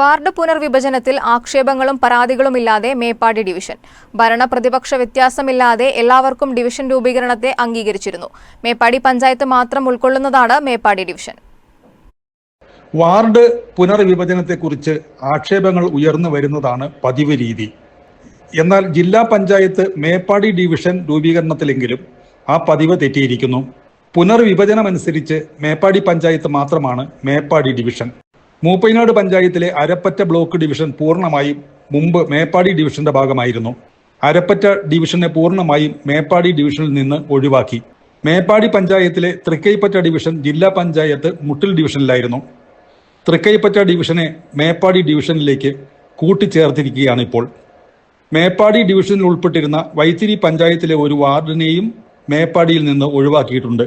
Ward പുനർവിഭജനത്തിൽ ആക്ഷേപങ്ങളും പരാതികളുമില്ലാതെ മേപ്പാടി ഡിവിഷൻ. ഭരണ പ്രതിപക്ഷ വ്യത്യാസമില്ലാതെ എല്ലാവർക്കും ഡിവിഷൻ രൂപീകരണത്തെ അംഗീകരിച്ചിരുന്നു. മേപ്പാടി പഞ്ചായത്ത് മാത്രം ഉൾക്കൊള്ളുന്നതാണ് മേപ്പാടി ഡിവിഷൻ. വാർഡ് പുനർവിഭജനത്തെക്കുറിച്ച് ആക്ഷേപങ്ങൾ ഉയർന്നു വരുന്നതാണ് പതിവ് രീതി. എന്നാൽ ജില്ലാ പഞ്ചായത്ത് മേപ്പാടി ഡിവിഷൻ രൂപീകരണത്തിലെങ്കിലും ആ പതിവ് തെറ്റിയിരിക്കുന്നു. പുനർവിഭജനമനുസരിച്ച് മേപ്പാടി പഞ്ചായത്ത് മാത്രമാണ് മേപ്പാടി ഡിവിഷൻ. മൂപ്പൈനാട് പഞ്ചായത്തിലെ അരപ്പറ്റ ബ്ലോക്ക് ഡിവിഷൻ പൂർണമായും മുമ്പ് മേപ്പാടി ഡിവിഷന്റെ ഭാഗമായിരുന്നു. അരപ്പറ്റ ഡിവിഷനെ പൂർണമായും മേപ്പാടി ഡിവിഷനിൽ നിന്ന് ഒഴിവാക്കി. മേപ്പാടി പഞ്ചായത്തിലെ തൃക്കൈപ്പറ്റ ഡിവിഷൻ ജില്ലാ പഞ്ചായത്ത് മുട്ടിൽ ഡിവിഷനിലായിരുന്നു. തൃക്കൈപ്പറ്റ ഡിവിഷനെ മേപ്പാടി ഡിവിഷനിലേക്ക് കൂട്ടിച്ചേർത്തിരിക്കുകയാണ് ഇപ്പോൾ. മേപ്പാടി ഡിവിഷനിൽ ഉൾപ്പെട്ടിരുന്ന വൈത്തിരി പഞ്ചായത്തിലെ ഒരു വാർഡിനെയും മേപ്പാടിയിൽ നിന്ന് ഒഴിവാക്കിയിട്ടുണ്ട്.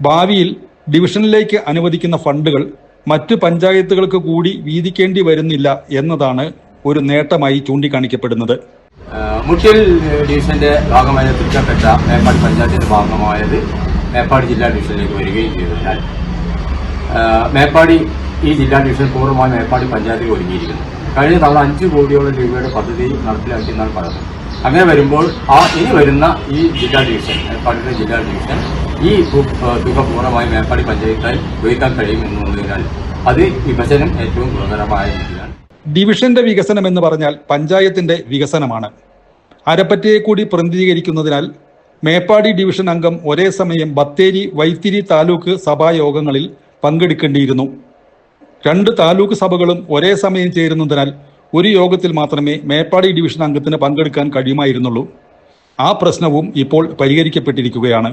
ഭാവിയിൽ ഡിവിഷനിലേക്ക് അനുവദിക്കുന്ന ഫണ്ടുകൾ മറ്റ് പഞ്ചായത്തുകൾക്ക് കൂടി വീതിക്കേണ്ടി വരുന്നില്ല എന്നതാണ് ഒരു നേട്ടമായി ചൂണ്ടിക്കാണിക്കപ്പെടുന്നത്. ആഹ് മുട്ടിൽ ഡിവിഷന്റെ ഭാഗമായ തൃക്കപ്പെട്ട മേപ്പാട് പഞ്ചായത്തിന്റെ ഭാഗമായത് മേപ്പാടി ജില്ലാ ഡിവിഷനിലേക്ക് വരികയും ചെയ്തതിനാൽ മേപ്പാടി ഈ ജില്ലാ ഡിവിഷൻ പൂർണമായി മേപ്പാടി പഞ്ചായത്തിൽ ഒരുങ്ങിയിരിക്കുന്നു. കഴിഞ്ഞ തവണ അഞ്ച് കോടിയോളം രൂപയുടെ പദ്ധതി നടപ്പിലാക്കിയെന്നാണ് പറയുന്നത്. അങ്ങനെ വരുമ്പോൾ ആ ഇനി വരുന്ന ഈ ജില്ലാ ഡിവിഷൻ മേപ്പാടിയുടെ ജില്ലാ ഡിവിഷൻ ഈ തുക പൂർണമായും മേപ്പാടി പഞ്ചായത്തായി ഉപയോഗിക്കാൻ കഴിയുമെന്നുള്ളതിനാൽ അത് വിഭജനം ഏറ്റവും ഗുണകരമായ ഡിവിഷന്റെ വികസനം എന്ന് പറഞ്ഞാൽ പഞ്ചായത്തിന്റെ വികസനമാണ്. അരപ്പറ്റയെ കൂടി പ്രതിനിധീകരിക്കുന്നതിനാൽ മേപ്പാടി ഡിവിഷൻ അംഗം ഒരേ സമയം ബത്തേരി വൈത്തിരി താലൂക്ക് സഭായോഗങ്ങളിൽ പങ്കെടുക്കേണ്ടിയിരുന്നു. രണ്ട് താലൂക്ക് സഭകളും ഒരേ സമയം ചേരുന്നതിനാൽ ഒരു യോഗത്തിൽ മാത്രമേ മേപ്പാടി ഡിവിഷൻ അംഗത്തിന് പങ്കെടുക്കാൻ കഴിയുമായിരുന്നുള്ളൂ. ആ പ്രശ്നവും ഇപ്പോൾ പരിഹരിക്കപ്പെട്ടിരിക്കുകയാണ്.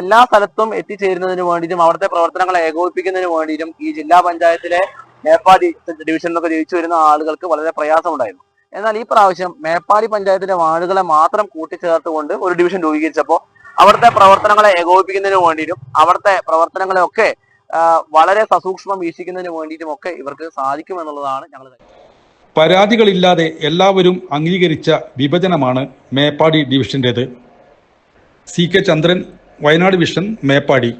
എല്ലാ സ്ഥലത്തും എത്തിച്ചേരുന്നതിന് വേണ്ടിയിട്ടും അവിടുത്തെ പ്രവർത്തനങ്ങൾ ഏകോപിപ്പിക്കുന്നതിന് വേണ്ടിയിട്ടും ഈ ജില്ലാ പഞ്ചായത്തിലെ മേപ്പാടി ഡിവിഷനിലൊക്കെ ജയിച്ചു വരുന്ന ആളുകൾക്ക് വളരെ പ്രയാസമുണ്ടായിരുന്നു. എന്നാൽ ഈ പ്രാവശ്യം മേപ്പാടി പഞ്ചായത്തിന്റെ വാർഡുകളെ മാത്രം കൂട്ടിച്ചേർത്തുകൊണ്ട് ഒരു ഡിവിഷൻ രൂപീകരിച്ചപ്പോൾ അവിടുത്തെ പ്രവർത്തനങ്ങളെ ഏകോപിപ്പിക്കുന്നതിന് വേണ്ടിയിട്ടും അവിടുത്തെ പ്രവർത്തനങ്ങളെ ഒക്കെ വളരെ സസൂക്ഷ്മം വീക്ഷിക്കുന്നതിന് വേണ്ടിയിട്ടും ഒക്കെ ഇവർക്ക് സാധിക്കും എന്നുള്ളതാണ് ഞങ്ങൾ പരാതികളില്ലാതെ എല്ലാവരും അംഗീകരിച്ച വിഭജനമാണ് Meppadi ഡിവിഷന്റേത് C K Chandran Wayanad vision Meppadi